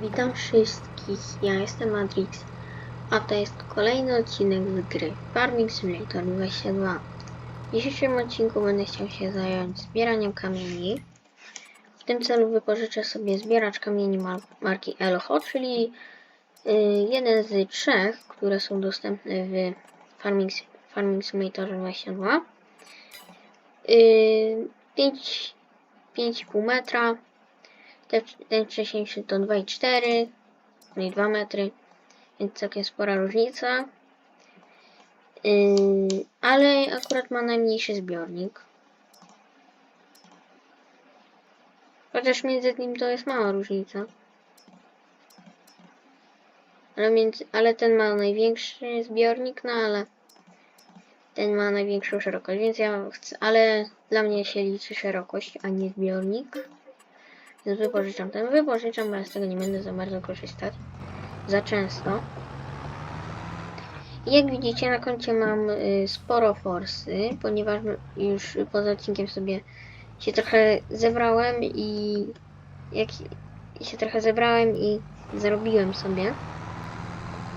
Witam wszystkich, ja jestem Matrix, a to jest kolejny odcinek z gry Farming Simulator 22. W dzisiejszym odcinku będę chciał się zająć zbieraniem kamieni. W tym celu wypożyczę sobie zbieracz kamieni mar marki Elho, czyli y, jeden z trzech, które są dostępne w Farming, Farming Simulator 22. Y, 5 5,5 metra te- ten wcześniejszy to 2,4, no i 2 metry, więc całkiem spora różnica. Yy, ale akurat ma najmniejszy zbiornik. Chociaż między nim to jest mała różnica. Ale, między, ale ten ma największy zbiornik, no ale ten ma największą szerokość, więc ja chcę, ale dla mnie się liczy szerokość, a nie zbiornik. Więc wypożyczam ten, wypożyczam, bo ja z tego nie będę za bardzo korzystać. Za często. Jak widzicie na koncie mam y, sporo forsy, ponieważ już poza odcinkiem sobie się trochę zebrałem i jak się trochę zebrałem i zarobiłem sobie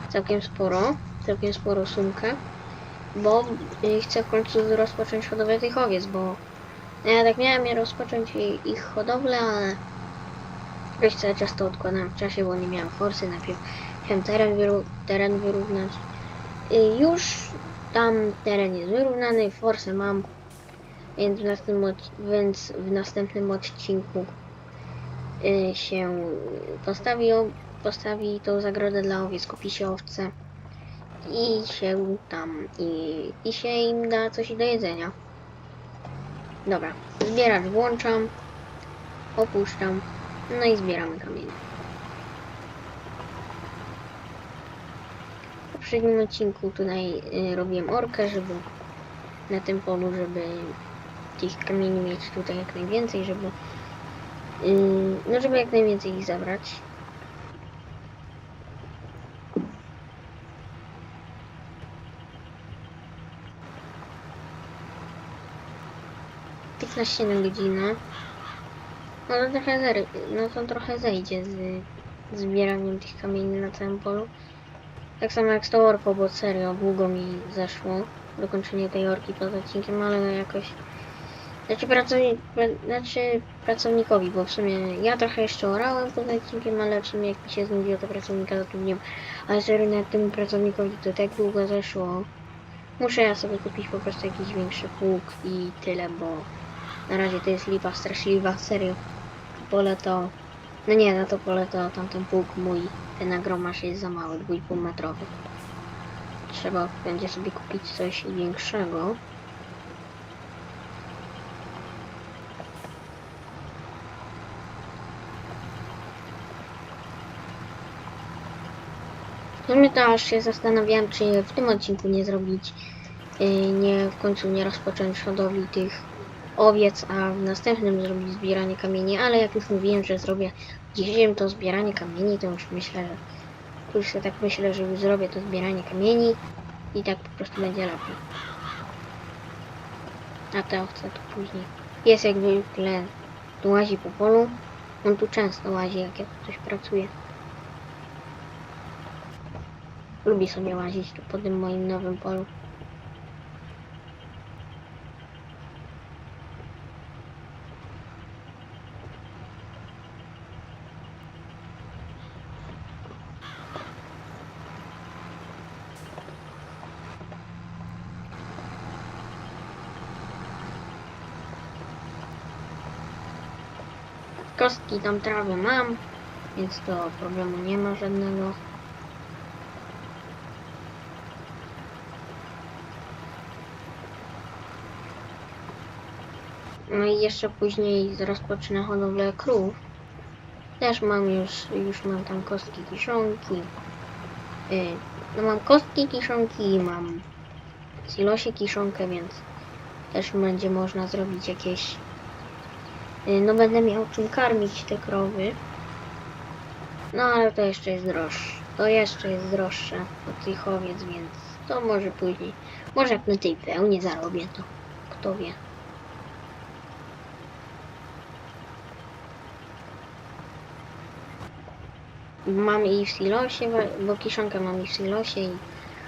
całkiem sporo, całkiem sporo sumkę, bo y, chcę w końcu rozpocząć hodowlę tych owiec, bo ja tak miałem je rozpocząć ich hodowlę, ale Jakoś cały czas to odkładam w czasie, bo nie miałem forsy. Najpierw chciałem teren, wyru teren wyrównać. Y, już tam teren jest wyrównany, forsę mam, więc w następnym, więc w następnym odcinku y, się postawi, postawi tą zagrodę dla owiec, kupi się owce i się tam i, i się im da coś do jedzenia. Dobra, zbieracz włączam, opuszczam. No i zbieramy kamienie. W poprzednim odcinku tutaj y, robiłem orkę, żeby na tym polu, żeby tych kamieni mieć tutaj jak najwięcej, żeby y, no żeby jak najwięcej ich zabrać. Piętnaście na godzinę. To trochę, zer- no to trochę zejdzie z zbieraniem tych kamieni na całym polu. Tak samo jak z tą orką, bo serio długo mi zeszło dokończenie tej orki poza odcinkiem, ale no jakoś... Znaczy, pracownik, znaczy pracownikowi, bo w sumie ja trochę jeszcze orałem poza odcinkiem, ale w sumie jak mi się znudziło to pracownika zatrudniłem. Ale serio na tym pracownikowi to tak długo zeszło. Muszę ja sobie kupić po prostu jakiś większy pług i tyle, bo na razie to jest lipa straszliwa, serio. Pole to... No nie, na to pole to tamten pług mój, ten agromasz jest za mały, 2,5 metrowy. Trzeba będzie sobie kupić coś większego. Sumie to aż się zastanawiałem, czy w tym odcinku nie zrobić, yy, nie w końcu nie rozpocząć hodowli tych owiec, a w następnym zrobić zbieranie kamieni, ale jak już mówiłem, że zrobię w dzisiejszym to zbieranie kamieni, to już myślę, że tu już tak myślę, że już zrobię to zbieranie kamieni i tak po prostu będzie lepiej. A te owce to później. Jest jak zwykle tu łazi po polu. On tu często łazi, jak ja tu coś pracuję. Lubi sobie łazić tu po tym moim nowym polu. Kostki tam trawy mam, więc to problemu nie ma żadnego. No i jeszcze później rozpocznę hodowlę krów. Też mam już, już mam tam kostki kiszonki. Yy, no mam kostki kiszonki i mam silosie kiszonkę, więc też będzie można zrobić jakieś No będę miał czym karmić te krowy. No ale to jeszcze jest droższe. To jeszcze jest droższe od tych owiec, więc to może później. Może jak na tej pełni zarobię, to kto wie. mam i w silosie, bo kiszonkę mam i w silosie i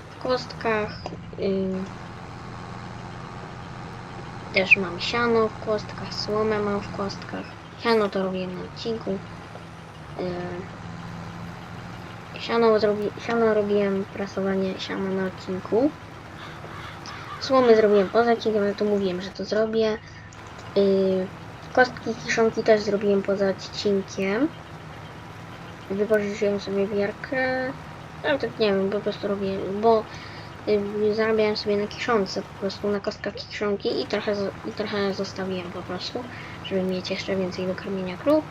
w kostkach. Ym, też mam siano w kostkach, słomę mam w kostkach. Siano to robiłem na odcinku. Yy, siano, zrobi, siano robiłem prasowanie siana na odcinku. Słomy zrobiłem poza odcinkiem, ale to mówiłem, że to zrobię. Yy, kostki kiszonki też zrobiłem poza odcinkiem. Wypożyczyłem sobie wiarkę. Ale tak nie wiem, po prostu robię, bo zarabiałem sobie na kiszonce, po prostu na kostkach kiszonki i trochę, i trochę zostawiłem po prostu, żeby mieć jeszcze więcej do karmienia krów.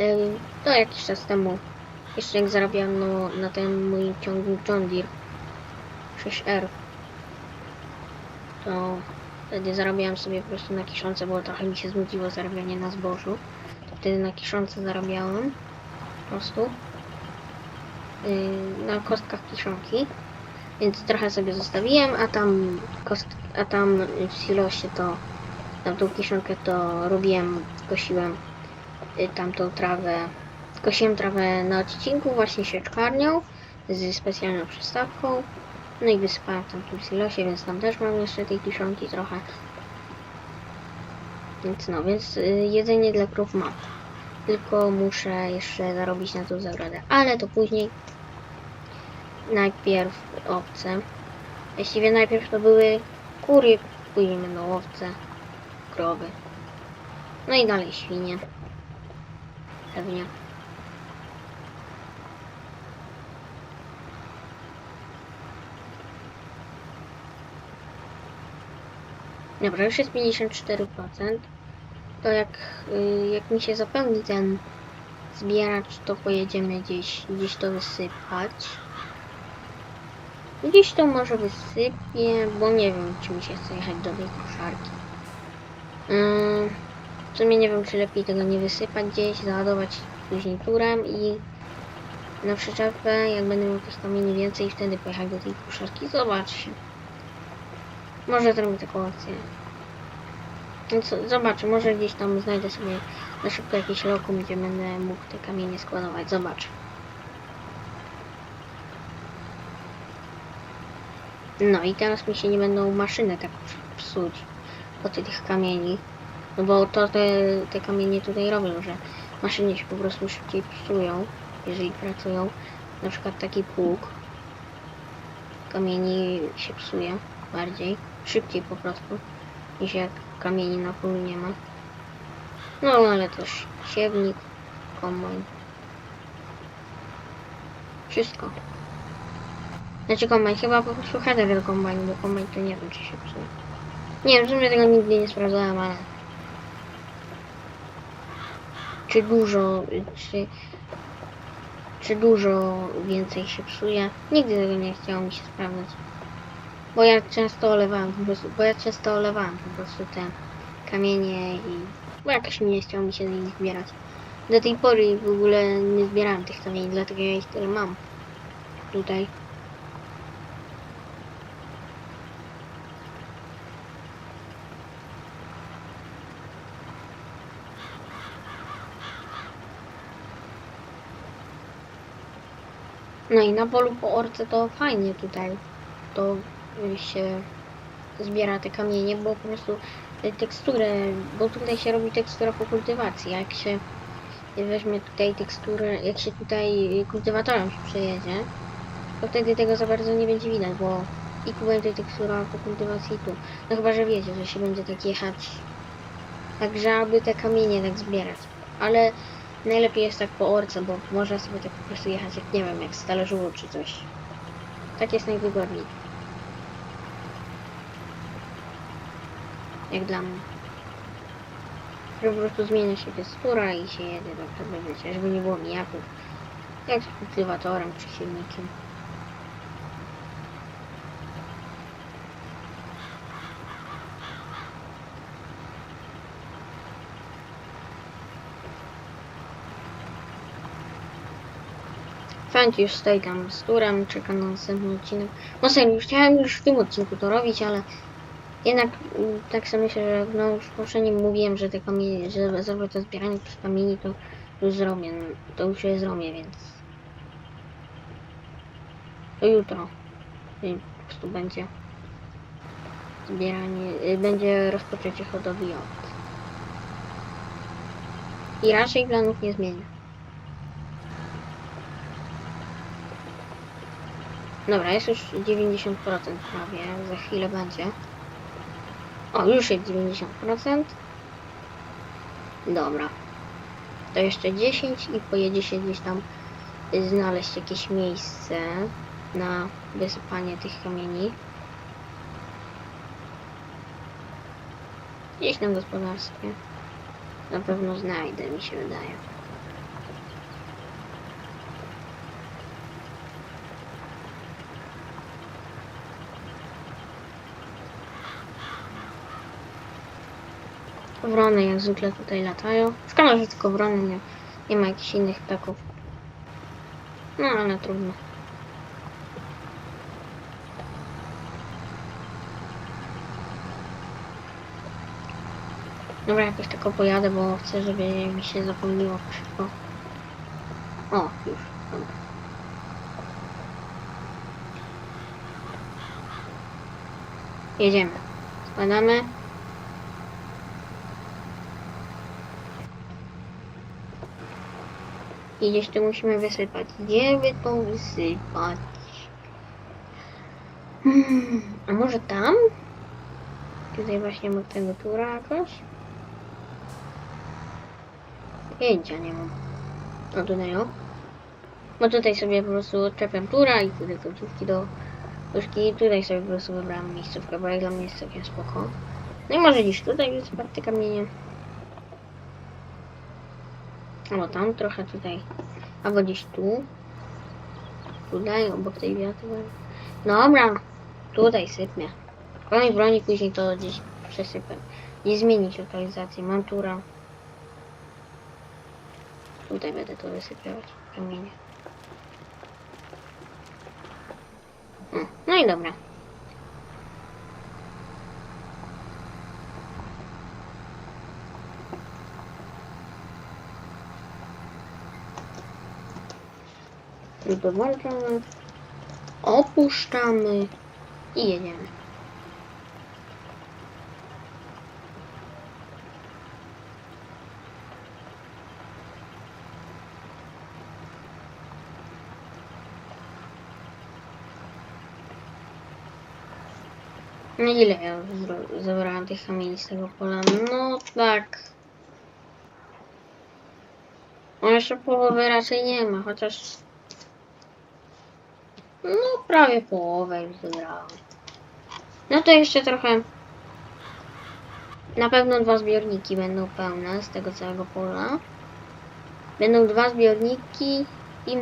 Y, To jakiś czas temu, jeszcze jak zarabiałem no, na ten mój ciągnik John Deere 6R, to wtedy zarabiałem sobie po prostu na kiszonce, bo trochę mi się znudziło zarabianie na zbożu. To wtedy na kiszonce zarabiałem po prostu yy, na kostkach kiszonki. Więc trochę sobie zostawiłem, a tam kost, a tam w silosie to tamtą kiszonkę to robiłem, kosiłem y, tamtą trawę. Kosiłem trawę na odcinku właśnie sieczkarnią z specjalną przystawką. No i wysypałem tam w tym silosie, więc tam też mam jeszcze tej kiszonki trochę. Więc no, więc y, jedzenie dla krów mam. Tylko muszę jeszcze zarobić na tą zagrodę. Ale to później. Najpierw owce. Właściwie najpierw to były kury, później będą owce, krowy. No i dalej świnie. Pewnie. Dobra, już jest 54%. To jak, y, jak mi się zapełni ten zbieracz, to pojedziemy gdzieś, gdzieś to wysypać. Gdzieś to może wysypię, bo nie wiem, czy mi się chce jechać do tej koszarki. Ym, w sumie nie wiem, czy lepiej tego nie wysypać gdzieś, załadować później turem i na przyczepę, jak będę miał tych kamieni więcej, wtedy pojechać do tej koszarki. Zobaczcie. Może zrobię taką akcję. Więc zobaczę, może gdzieś tam znajdę sobie na szybko jakieś lokum, gdzie będę mógł te kamienie składować. Zobacz. No i teraz mi się nie będą maszyny tak psuć od tych kamieni. No bo to te, te kamienie tutaj robią, że maszyny się po prostu szybciej psują, jeżeli pracują. Na przykład taki pług kamieni się psuje bardziej, szybciej po prostu, niż jak kamieni na polu nie ma. No ale też siewnik, kombajn. Wszystko. Znaczy kombajn, chyba po prostu header do kombajnu, bo kombajn to nie wiem czy się psuje. Nie wiem, w sumie tego nigdy nie sprawdzałem, ale... Czy dużo, czy... Czy dużo więcej się psuje? Nigdy tego nie chciało mi się sprawdzać. Bo ja często olewałem po prostu, bo ja często olewałem po prostu te kamienie i... Bo jakoś nie chciało mi się z nich zbierać. Do tej pory w ogóle nie zbierałem tych kamieni, dlatego ja ich tyle mam. Tutaj. No i na polu po orce to fajnie tutaj to y, się zbiera te kamienie, bo po prostu y, teksturę, bo tutaj się robi tekstura po kultywacji, jak się weźmie tutaj teksturę, jak się tutaj y, kultywatorem się przejedzie, to wtedy tego za bardzo nie będzie widać, bo i tu będzie tekstura po kultywacji i tu. No chyba, że wiecie, że się będzie tak jechać, tak żeby te kamienie tak zbierać. Ale najlepiej jest tak po orce, bo można sobie tak po prostu jechać, jak nie wiem, jak z talerzu czy coś. Tak jest najwygodniej. Jak dla mnie. Że po prostu zmienia się tekstura i się jedzie tak żeby wiecie, żeby nie było mijaków. Jak z kultywatorem czy silnikiem. Już stoi tam z turem, czeka na następny odcinek. No serio, chciałem już w tym odcinku to robić, ale jednak mm, tak sobie myślę, że no już mówiłem, że te kamienie, że zrobię to zbieranie tych kamieni, to już zrobię, no, to już je zrobię, więc To jutro. I po prostu będzie zbieranie, y, będzie rozpoczęcie hodowli owiec. I raczej planów nie zmienię. Dobra, jest już 90% prawie, za chwilę będzie. O, już jest 90%. Dobra. To jeszcze 10 i pojedzie się gdzieś tam znaleźć jakieś miejsce na wysypanie tych kamieni. Gdzieś na gospodarstwie. Na pewno znajdę, mi się wydaje. Wrony jak zwykle tutaj latają. Szkoda, że tylko wrony, nie, nie ma jakichś innych ptaków. No ale trudno. Dobra, jakoś tylko pojadę, bo chcę, żeby mi się zapomniło szybko. O, już. Jedziemy. Spadamy. I tu musimy wysypać. Gdzie by to wysypać? Hmm, a może tam? Tutaj właśnie ma tego tura jakoś? Pojęcia nie mam. No tutaj o. Bo tutaj sobie po prostu odczepiam tura i tutaj końcówki do nóżki. I tutaj sobie po prostu wybrałam miejscówkę, bo jak dla mnie jest całkiem spoko. No i może gdzieś tutaj wysypać te kamienie. Albo tam trochę tutaj. Albo gdzieś tu. Tutaj, obok tej wiatry. Dobra. Tutaj sypnie. Broni, broni, później to gdzieś przesypę. Nie zmienić lokalizacji. Mam tura. Tutaj będę to wysypywać. Kamienie. O, No i dobra. Dołączamy. Opuszczamy. I jedziemy. No ile ja zro- zebrałam tych kamieni z tego pola? No tak. No jeszcze połowy raczej nie ma, chociaż... No prawie połowę już zebrałam. No to jeszcze trochę... Na pewno dwa zbiorniki będą pełne z tego całego pola. Będą dwa zbiorniki i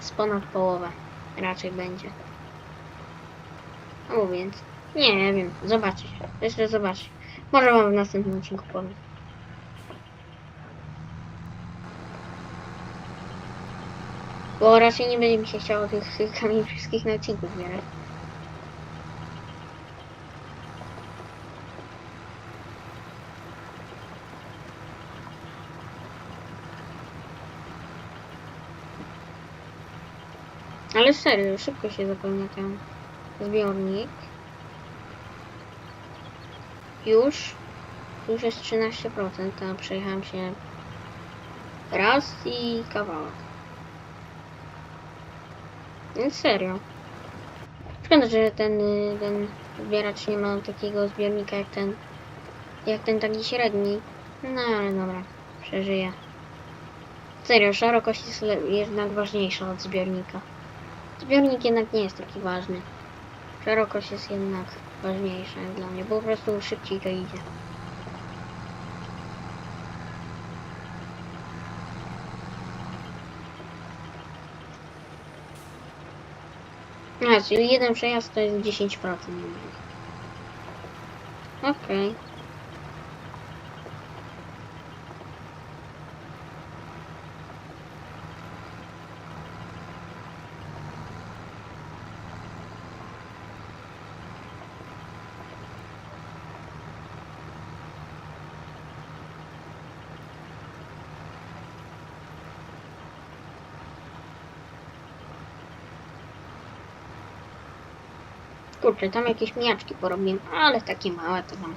z ponad połowę raczej będzie. Albo więcej. Nie, wiem. Zobaczyć. Jeszcze zobaczyć. Może wam w następnym odcinku powiem. Bo raczej nie będzie mi się chciało tych, tych kamieni wszystkich na odcinku zbierać. Ale serio, szybko się zapełnia ten zbiornik. Już. Już jest 13%, a przejechałem się raz i kawałek. Serio. Szkoda, że ten, y, ten zbieracz nie ma takiego zbiornika jak ten, jak ten taki średni. No ale dobra, przeżyję. Serio, szerokość jest jednak ważniejsza od zbiornika. Zbiornik jednak nie jest taki ważny. Szerokość jest jednak ważniejsza dla mnie, bo po prostu szybciej to idzie. A, czyli jeden przejazd to jest 10%. Okej. Kurczę, tam jakieś mijaczki porobiłem, ale takie małe to tam.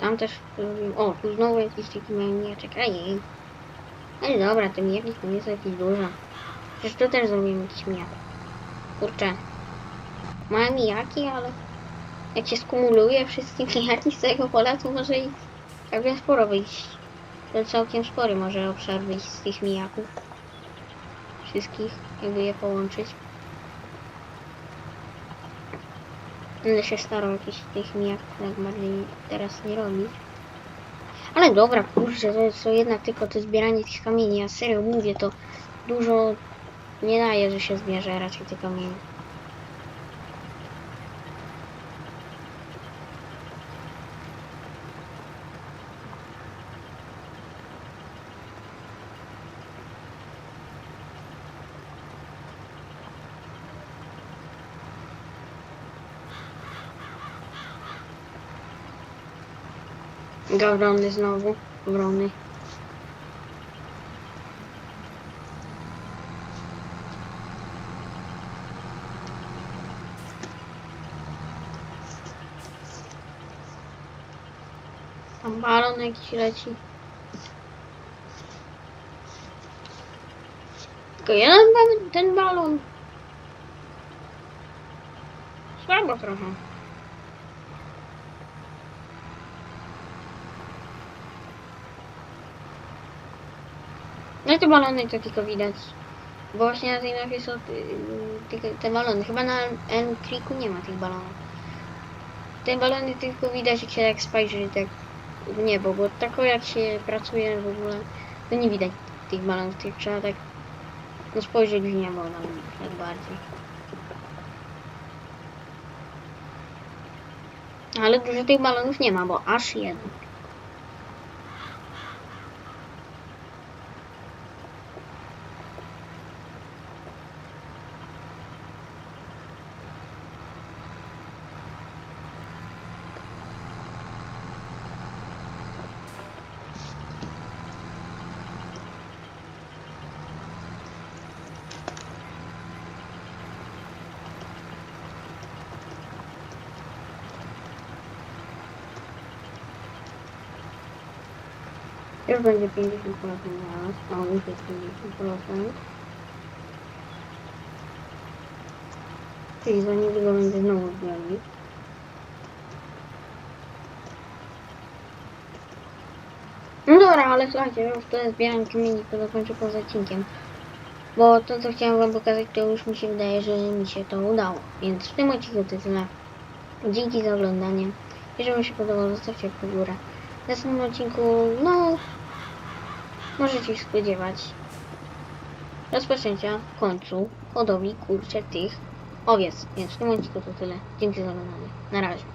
Tam też robiłem. O, tu znowu jakiś taki mały mijaczek. Ej. Ej, dobra, te mijaki to nie są jakieś duże. Przecież tu też zrobiłem jakiś mijak. Kurczę. Małe mijaki, ale jak się skumuluje wszystkie mijaki z tego pola, to może i całkiem sporo wyjść. To całkiem spory może obszar wyjść z tych mijaków. Wszystkich, jakby je połączyć. Będę się starał jakichś tych mijaków tak bardziej teraz nie robić. Ale dobra, kurczę, to jest to jednak tylko to zbieranie tych kamieni. Ja serio mówię, to dużo nie daje, że się zbierze raczej te kamienie. Gawrony znowu. Wrony. Tam balon jakiś leci. Tylko jeden ten, ten balon. Słabo trochę. No te balony to tylko widać. Bo właśnie na tej mapie są tylko te balony. Chyba na N Creeku nie ma tych balonów. Te balony tylko widać jak się tak spojrzy tak w niebo, bo tak jak się pracuje w ogóle, to nie widać tych balonów, tych trzeba tak no spojrzeć w niebo tam tak bardziej. Ale dużo tych balonów nie ma, bo aż jeden. Już będzie 50% zaraz, a już jest 50%. Czyli za niedługo będzie znowu zbiornik. No dobra, ale słuchajcie, już to zbieram kamieni, to dokończę poza odcinkiem. Bo to, co chciałem wam pokazać, to już mi się wydaje, że mi się to udało. Więc w tym odcinku to tyle. Dzięki za oglądanie. Jeżeli wam się podobało, zostawcie w górę. W następnym odcinku, no, możecie się spodziewać rozpoczęcia w końcu hodowli kurczę tych owiec. Więc w tym odcinku to tyle. Dzięki za oglądanie. Na razie.